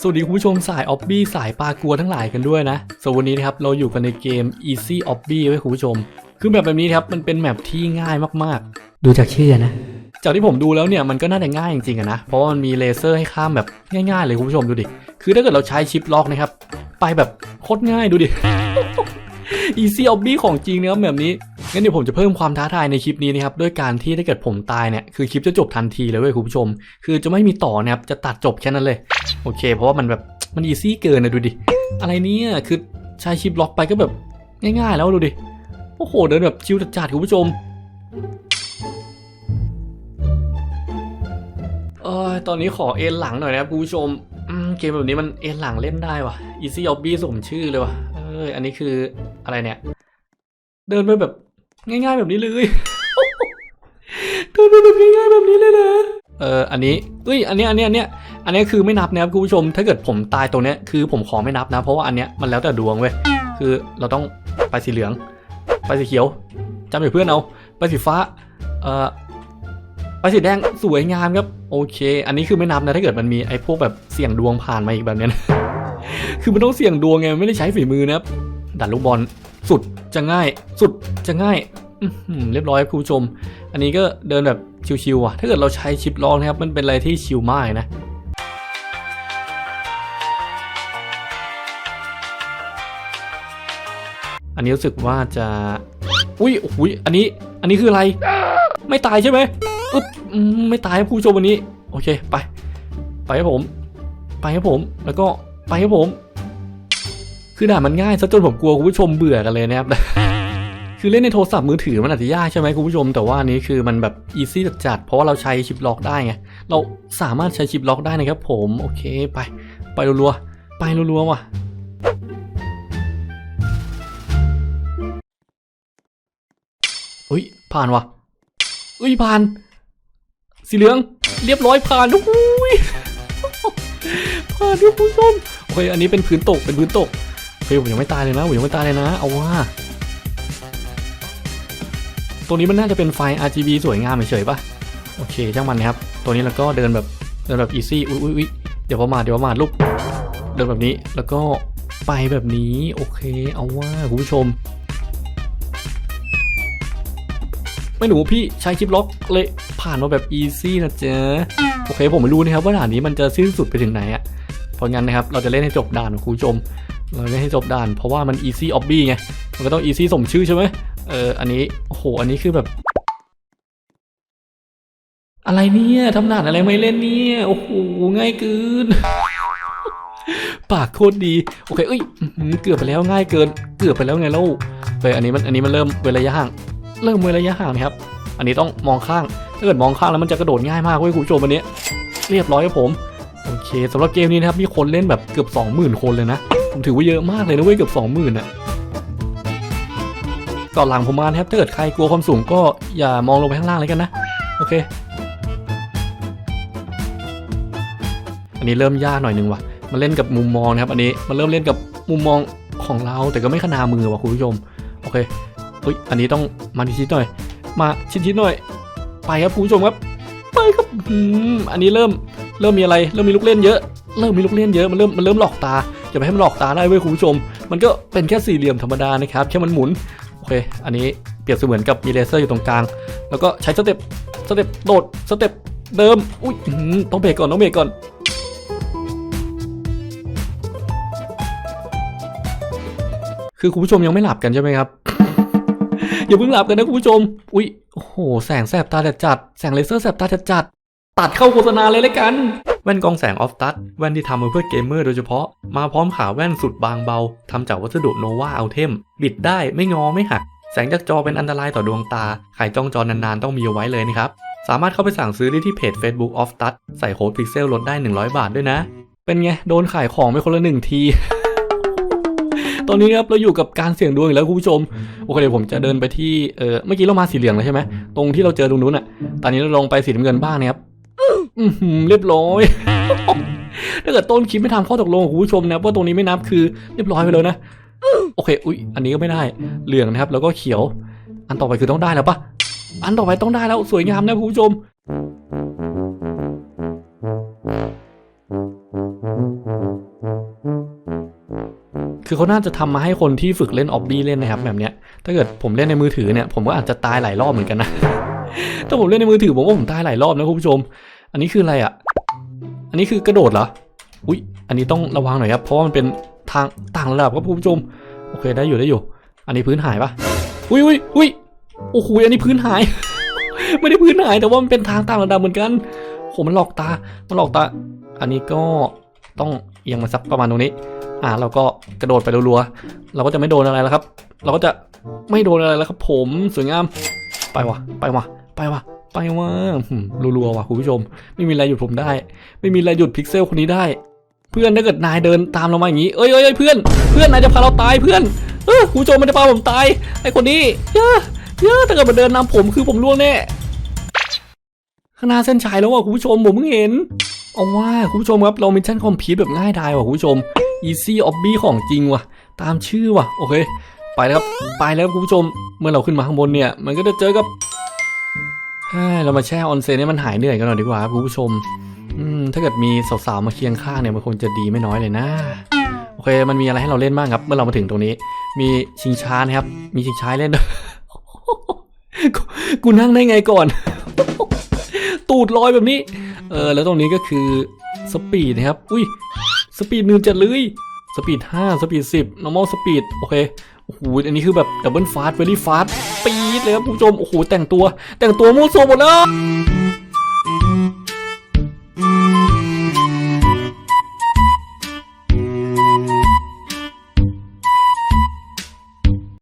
สวัสดีคุณผู้ชมสายออบบี้สายปลากัวทั้งหลายกันด้วยนะสำหรับวันนี้นะครับเราอยู่กันในเกม Easy o b b y ไว้คุณผู้ชม คือแบบแบบนี้ครับมันเป็นแมปที่ง่ายมากๆดูจากชื่อนะจากที่ผมดูแล้วเนี่ยมันก็น่าจะง่ายจริงๆอะนะ เพราะว่ามันมีเลเซอร์ให้ข้ามแบบง่าย ๆ เลยคุณผู้ชมดูดิ คือถ้าเกิดเราใช้ชิปล็อกนะครับ ไปแบบโคตรง่ายดูดิ Easy o b b y ของจริงนะครับแบบนี้ งั้นเดี๋ยวผมจะเพิ่มความท้าทายในคลิปนี้นะครับด้วยการที่ถ้าเกิดผมตายเนี่ยคือคลิปจะจบทันทีเลยเว้ยคุณผู้ชม คือจะไม่มีต่อนะครับจะตัดจบแค่นั้นเลย โอเค เพราะว่ามันแบบมันอีซี่เกินนะดูดิ อะไรเนี่ยคือใช้ชิปล็อกไปก็แบบง่ายๆ แล้วดูดิโอ้โหเดินแบบชิวจัดๆคุณผู้ชมเออตอนนี้ขอเอ็นหลังหน่อยนะครับคุณผู้ชมเกมแบบนี้มันเอ็นหลังเล่นได้ว่ะ Easy Obby สมชื่อเลยว่ะเอออันนี้คืออะไรเนี่ย เดินไปแบบ ง่ายๆแบบนี้เลยเดินไปแบบง่ายๆแบบนี้เลยนะเอออันนี้เอ้ยอันเนี้ยอันเนี้ยอันเนี้ยอันเนี้ยคือไม่นับนะครับคุณผู้ชม ถ้าเกิดผมตายตรงเนี้ยคือผมขอไม่นับนะ เพราะว่าอันเนี้ยมันแล้วแต่ดวงเว้ยคือเราต้องไปสีเหลือง ไปสีเขียวจำอย่าเพื่อนเอาไปสีฟ้าเอ่อไปสีแดงสวยงามครับโอเค อันนี้คือไม่นับนะถ้าเกิดมันมีไอ้พวกแบบเสี่ยงดวงผ่านมาอีกแบบเนี้ยนะคือมันต้องเสี่ยงดวงไงมันไม่ได้ใช้ฝีมือนะครับดันลูกบอล สุดจะง่าย สุดจะง่ายเรียบร้อยครับคุณผู้ชม อันนี้ก็เดินแบบชิวๆอะ ถ้าเกิดเราใช้ชิปลองนะครับ มันเป็นอะไรที่ชิวมากนะอันนี้รู้สึกว่าจะ อุ้ยอุ้ยอันนี้ อันนี้คืออะไร ไม่ตายใช่ไหมอึ๊บไม่ตายครับคุณผู้ชมวันนี้ โอเค ไป ไปครับผม ไปครับผม แล้วก็ ไปครับผม คือด่านมันง่ายซะจนผมกลัวคุณผู้ชมเบื่อกันเลยนะครับคือเล่นในโทรศัพท์มือถือมันอาจจะยากใช่ไหมคุณผู้ชม แต่ว่านี้คือมันแบบอีซี่จัดๆเพราะว่าเราใช้ชิปล็อกได้ไงเราสามารถใช้ชิปล็อกได้นะครับผมโอเคไป ไปรัวๆไปรัวๆว่ะเฮ้ยผ่านว่ะเอ้ยผ่าน สีเหลืองเรียบร้อยผ่านทุกยผ่านทุกผู้ชมโอเคอันนี้เป็นพื้นตกเป็นพื้นตก เฮ้ยผมยังไม่ตายเลยนะผมยังไม่ตายเลยนะ เอาว่า ตัวนี้มันน่าจะเป็นไฟ RGB สวยงามเฉยๆป่ะ โอเคช่างมันนะครับ ตัวนี้แล้วก็เดินแบบเดินแบบ easy อุ้ยอุ้ยอุ้ยเดี๋ยวประมาทเดี๋ยวประมาทลูกเดินแบบนี้แล้วก็ไปแบบนี้โอเค เอาว่าคุณผู้ชม ไม่หนูพี่ใช้ชิปล็อกเลยผ่านมาแบบ easy นะจ๊ะโอเคผมไม่รู้นะครับว่าด่านนี้มันจะสิ้นสุดไปถึงไหนอะเพราะงั้นนะครับเราจะเล่นให้จบด่านคุณผู้ชม เราเล่นให้จบด่าน เพราะว่ามัน easy obby ไง มันก็ต้อง easy สมชื่อใช่ไหมเออ อันนี้โอ้โห อันนี้คือแบบ อะไรเนี่ยทำด่านอะไรไม่เล่นเนี่ย โอ้โห ง่ายเกิน ปากโคตรดี โอเค เอ้ย เกือบไปแล้วง่ายเกิน เกือบไปแล้วไงเล่าเฮ้ยอันนี้มัน อันนี้มันเริ่มเว้นระยะห่าง เริ่มเว้นระยะห่างนะครับ อันนี้ต้องมองข้าง ถ้าเกิดมองข้างแล้วมันจะกระโดดง่ายมากเว้ยคุณผู้ชมอันนี้ เรียบร้อยครับผม โอเคสำหรับเกมนี้นะครับ มีคนเล่นแบบเกือบ 20,000 คนเลยนะ ผมถือว่าเยอะมากเลยนะเว้ยเกือบ20,000น่ะก่อนหลังผมมานะครับถ้าเกิดใครกลัวความสูงก็อย่ามองลงไปข้างล่างเลยกันนะ โอเค อันนี้เริ่มยากหน่อยนึงว่ะมันเล่นกับมุมมองนะครับ อันนี้มันเริ่มเล่นกับมุมมองของเราแต่ก็ไม่ขนามือว่ะคุณผู้ชม โอเคเฮ้ยอันนี้ต้องมาชิดๆหน่อย มาชิดๆหน่อย ไปครับคุณผู้ชมครับไปครับอืมอันนี้เริ่มเริ่มมีอะไร เริ่มมีลูกเล่นเยอะ เริ่มมีลูกเล่นเยอะมันเริ่มมันเริ่มหลอกตา อย่าไปให้มันหลอกตาได้เว้ยคุณผู้ชม มันก็เป็นแค่สี่เหลี่ยมธรรมดานะครับแค่มันหมุนโอเค อันนี้เปรียบเสมือนกับมีเลเซอร์อยู่ตรงกลาง แล้วก็ใช้สเต็ปสเต็ปโดดสเต็ปเดิมอุ้ยต้องเบรกก่อนต้องเบรกก่อนคือคุณผู้ชมยังไม่หลับกันใช่ไหมครับ อย่าเพิ่งหลับกันนะคุณผู้ชม อุ้ยโอ้โห แสงแสบตาจัดจัด แสงเลเซอร์แสบตาจัดจัด ตัดเข้าโฆษณาเลยเลยกัน แว่นกองแสงออฟตัดแว่นที่ทำมาเพื่อเกมเมอร์โดยเฉพาะ มาพร้อมขาแว่นสุดบางเบาทำจากวัสดุโนวาเอัลเทม บิดได้ไม่งอไม่หัก แสงจากจอเป็นอันตรายต่อดวงตา ใครจ้องจอนานๆต้องมีเอาไว้เลยนะครับ สามารถเข้าไปสั่งซื้อได้ที่เพจ Facebook of t u t ใส่โค้ดพิกเซลลดได้ 100 บาทด้วยนะ เป็นไง โดนขายของไปคนละหนึ่งทีตอนนี้ครับเราอยู่กับการเสี่ยงดวงอีกแล้วคุณผู้ชมโอเคเดี๋ยวผมจะเดินไปที่เออเมื่อกี้เรามาสีเหลืองแล้วใช่ไหมตรงที่เราเจอตรงนู้นอะ ตอนนี้เราลงไปสีน้ำเงินบ้างนะครับ อือหือเรียบร้อย ถ้าเกิดต้นคลิปไม่ทำข้อตกลงกับคุณผู้ชมนะว่าตรงนี้ไม่นับคือเรียบร้อยไปเลยนะ โอเค อุ๊ยอันนี้ก็ไม่ได้ เหลืองนะครับ แล้วก็เขียว อันต่อไปคือต้องได้แล้วปะอันต่อไปต้องได้แล้วสวยงามนะคุณผู้ชม คือเขาน่าจะทำมาให้คนที่ฝึกเล่นออบบี้เล่นนะครับแบบเนี้ย ถ้าเกิดผมเล่นในมือถือเนี่ย ผมก็อาจจะตายหลายรอบเหมือนกันนะ ถ้าผมเล่นในมือถือผมว่าผมตายหลายรอบนะคุณผู้ชม อันนี้คืออะไรอะ อันนี้คือกระโดดเหรอ อุ๊ยอันนี้ต้องระวังหน่อยครับ เพราะว่ามันเป็นทางต่างระดับครับคุณผู้ชม โอเคได้อยู่ได้อยู่ อันนี้พื้นหายปะอุ้ยอุ้ยอุ้ยโอ้โหอันนี้พื้นหาย ไม่ได้พื้นหายแต่ว่ามันเป็นทางต่างระดับเหมือนกันโหมันหลอกตา มันหลอกตา อันนี้ก็ต้องเอียงมาสักประมาณตรงนี้ อ่าเราก็กระโดดไปรัวๆ เราก็จะไม่โดนอะไรแล้วครับ เราก็จะไม่โดนอะไรแล้วครับ ผมสวยงาม ไปวะไปวะไปวะ ไปวะหืมรัวๆว่ะคุณผู้ชม ไม่มีอะไรหยุดผมได้ ไม่มีอะไรหยุดพิกเซลคนนี้ได้ เพื่อนถ้าเกิดนายเดินตามเรามาอย่างนี้เอ้ยเอ้ยเพื่อน เพื่อนนายจะพาเราตายเพื่อนเออคุณผู้ชมมันจะพาผมตายไอ้คนนี้เยอะเยอะถ้าเกิดมาเดินนำผมคือผมล่วงแน่ข้างหน้าเส้นชัยแล้วว่ะคุณผู้ชมผมเพิ่งเห็นเอาว่าคุณผู้ชมครับเรามิชชั่นคอมพิวแบบง่ายดายว่ะคุณผู้ชม Easy Obby ของจริงว่ะ ตามชื่อว่ะ โอเค ไปแล้วครับ ไปแล้วครับคุณผู้ชม เมื่อเราขึ้นมาข้างบนเนี่ย มันก็จะเจอกับ เฮ้ยเรามาแช่ออนเซนให้มันหายเหนื่อยกันหน่อยดีกว่าครับคุณผู้ชมอืมถ้าเกิดมีสาวๆมาเคียงข้างเนี่ยมันคงจะดีไม่น้อยเลยนะ โอเค มันมีอะไรให้เราเล่นบ้างครับ เมื่อเรามาถึงตรงนี้ มีชิงช้านะครับ มีชิงช้าให้เล่นด้วยกูกูนั่งได้ไงก่อน ตูดลอยแบบนี้ เออ แล้วตรงนี้ก็คือสปีดนะครับ อุ้ย สปีดหนึ่งจัดเลย สปีดห้าสปีดสิบ normal สปีดโอเค โอ้โหอันนี้คือแบบดับเบิลฟาสต์เวลี่ฟาสต์ปี๊ดเลยครับคุณผู้ชม โอ้โห แต่งตัว แต่งตัวมั่วซั่วหมดแล้ว